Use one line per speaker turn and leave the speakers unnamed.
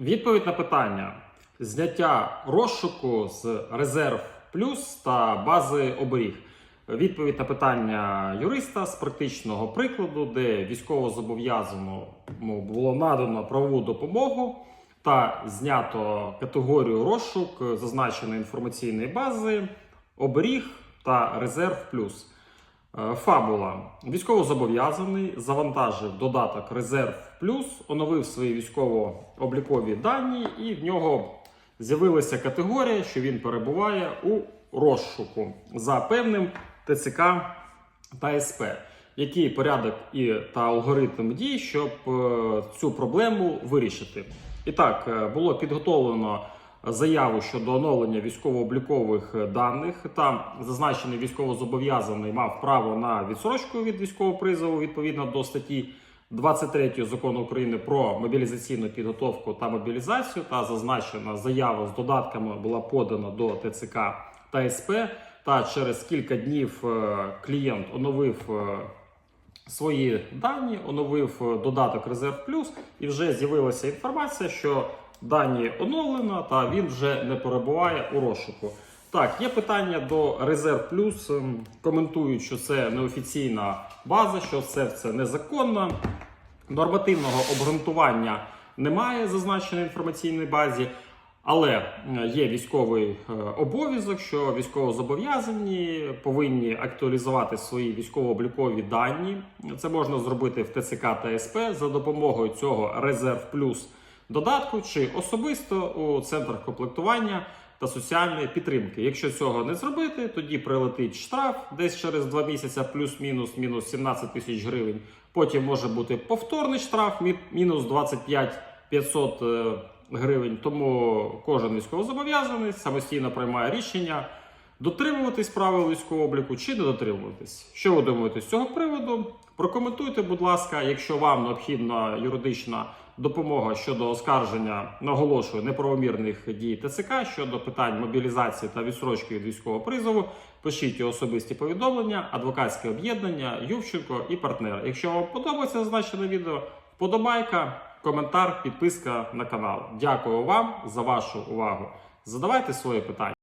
Відповідь на питання: зняття розшуку з резерв плюс та бази оберіг. Відповідь на питання юриста з практичного прикладу, де військовозобов'язаному було надано правову допомогу та знято категорію розшук зазначеної інформаційної бази оберіг та резерв плюс. Е, Фабула. Військовозобов'язаний завантажив додаток Резерв Плюс, оновив свої військово-облікові дані, і в нього з'явилася категорія, що він перебуває у розшуку за певним ТЦК та СП. Який порядок і та алгоритм дій, щоб е, цю проблему вирішити? І так, е, було підготовлено заяву щодо оновлення військово-облікових даних. Там зазначений військовозобов'язаний мав право на відсрочку від військового призову відповідно до статті 23 закону України про мобілізаційну підготовку та мобілізацію. Та зазначена заява з додатками була подана до ТЦК та СП. Та через кілька днів е, клієнт оновив. е, свої дані, оновив е, додаток Резерв Плюс, і вже з'явилася інформація, що дані оновлено та він вже не перебуває у розшуку. Так, є питання до Резерв Плюс. ем, Коментують, що це неофіційна база, що це, це незаконно. Нормативного обґрунтування немає зазначеної інформаційній базі. Але є військовий е, обов'язок, що військовозобов'язані повинні актуалізувати свої військово-облікові дані. Це можна зробити в ТЦК та СП за допомогою цього резерв плюс додатку чи особисто у центрах комплектування та соціальної підтримки. Якщо цього не зробити, тоді прилетить штраф десь через два місяці, плюс-мінус, мінус 17 тисяч гривень. Потім може бути повторний штраф, мі- мінус 25 500 е, гривень. Тому кожен військовозобов'язаний самостійно приймає рішення дотримуватись правил військового обліку чи не дотримуватись. Що ви думаєте з цього приводу? Прокоментуйте, будь ласка, якщо вам необхідна юридична допомога щодо оскарження, наголошую, неправомірних дій ТЦК щодо питань мобілізації та відсрочки від військового призову. Пишіть особисті повідомлення, адвокатське об'єднання, Ювченко і партнер. Якщо вам подобається зазначене відео, вподобайка, коментар, підписка на канал. Дякую вам за вашу увагу. Задавайте свої питання.